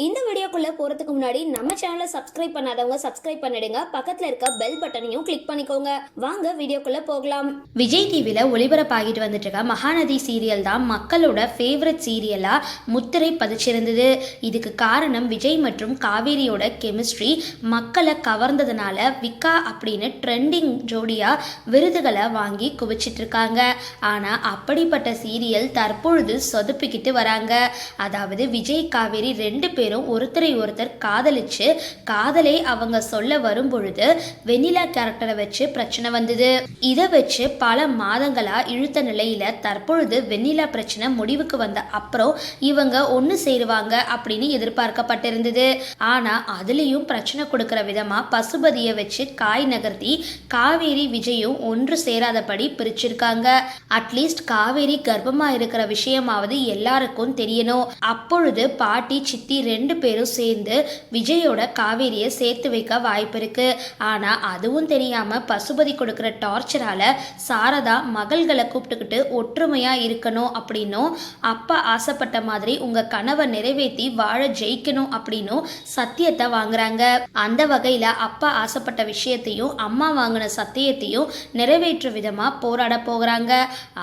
இந்த வீடியோக்குள்ள போறதுக்கு முன்னாடி நம்ம சேனலை சப்ஸ்கிரைப் பண்ணாதவங்க சப்ஸ்கிரைப் பண்ணிடுங்க. பக்கத்துல இருக்க பெல் பட்டனையும் கிளிக் பண்ணிக்கோங்க. வாங்க வீடியோக்குள்ள போகலாம். விஜய் டிவியில் ஒளிபரப்பாகிட்டு வந்துட்டு இருக்க மகாநதி சீரியல் தான் மக்களோட ஃபேவரட் சீரியலாக முத்திரை பதிச்சிருந்தது. இதுக்கு காரணம் விஜய் மற்றும் காவேரியோட கெமிஸ்ட்ரி மக்களை கவர்ந்ததுனால விக்கா அப்படின்னு ட்ரெண்டிங் ஜோடியாக விருதுகளை வாங்கி குவிச்சிட்டு இருக்காங்க ஆனால் அப்படிப்பட்ட சீரியல் தற்பொழுது சொதப்பிக்கிட்டு வராங்க. அதாவது விஜய் காவேரி ரெண்டு பேரும் ஒருத்தரை ஒருத்தர் காதலிச்சு காதலை அவங்க சொல்ல வரும் பொழுது வெண்ணிலா கேரக்டரை வச்சு பிரச்சனை வந்தது. இதை வச்சு பல மாதங்களா இழுத்த நிலையில தற்பொழுது வெண்ணிலா பிரச்சனை முடிவுக்கு வந்த அப்புறம் இவங்க ஒன்று சேருவாங்க அப்படின்னு எதிர்பார்க்கப்பட்டிருந்தது. ஆனா அதுலேயும் பிரச்சனை கொடுக்கிற விதமா பசுபதியை வச்சு காய் நகர்த்தி காவேரி விஜயும் ஒன்று சேராதபடி பிரிச்சிருக்காங்க. அட்லீஸ்ட் காவேரி கர்ப்பமா இருக்கிற விஷயமாவது எல்லாருக்கும் தெரியணும். அப்பொழுது பாட்டி சித்தி ரெண்டு பேரும் சேர்ந்து விஜயோட காவேரியை சேர்த்து வைக்க வாய்ப்பு இருக்கு. ஆனா அதுவும் தெரியாம பசுபதி கொடுக்குற டார்ச்சரால சாரதா மகள்களை கூப்பிட்டுக்கிட்டு ஒற்றுமையா இருக்கணும் அப்படின்னும் அப்பா ஆசைப்பட்ட மாதிரி உங்க கனவை நிறைவேற்றி வாழ ஜெயிக்கணும் அப்படின்னும் சத்தியத்தை வாங்குறாங்க. அந்த வகையில அப்பா ஆசைப்பட்ட விஷயத்தையும் அம்மா வாங்கின சத்தியத்தையும் நிறைவேற்ற விதமா போராட போகிறாங்க.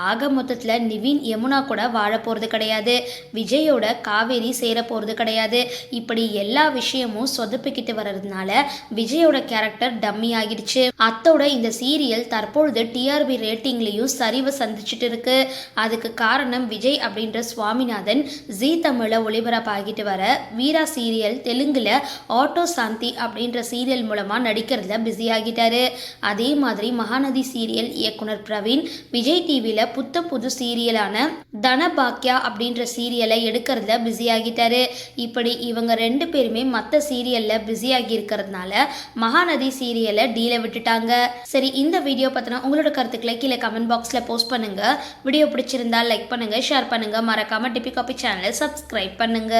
ஆக மொத்தத்துல நிவின் யமுனா கூட வாழ போறது கிடையாது. விஜயோட காவேரி சேர போறது கிடையாது. இப்படி எல்லா விஷயமும் சொதப்பிக்கிட்டு வர்றதுனால விஜயோட கேரக்டர் டம்மி ஆகிடுச்சு. அத்தோட இந்த சீரியல் தற்பொழுது டிஆர்பி ரேட்டிங்லேயும் சரிவை சந்திச்சுட்டு இருக்கு. அதுக்கு காரணம் விஜய் அப்படின்ற சுவாமிநாதன் ஜி தமிழில் ஒளிபரப்பாகிட்டு வர வீரா சீரியல் தெலுங்குல ஆட்டோ சாந்தி அப்படின்ற சீரியல் மூலமாக நடிக்கிறதுல பிஸி ஆகிட்டாரு. அதே மாதிரி மகாநதி சீரியல் இயக்குனர் பிரவீன் விஜய் டிவியில் புத்தம் புது சீரியலான தனபாக்யா அப்படின்ற சீரியலை எடுக்கிறதுல பிஸி ஆகிட்டாரு. இப்படி இவங்க ரெண்டு பேருமே மற்ற சீரியலில் பிஸியாகி இருக்கிறதுனால மகாநதி சீரியலை டீலை விட்டுட்டாங்க. சரி இந்த வீடியோ பற்றின உங்களோட கருத்துக்களை கீழே கமெண்ட் பாக்ஸில் போஸ்ட் பண்ணுங்க. வீடியோ பிடிச்சிருந்தா லைக் பண்ணுங்க ஷேர் பண்ணுங்க. மறக்காம டிபி காப்பி சேனலை சப்ஸ்கிரைப் பண்ணுங்க.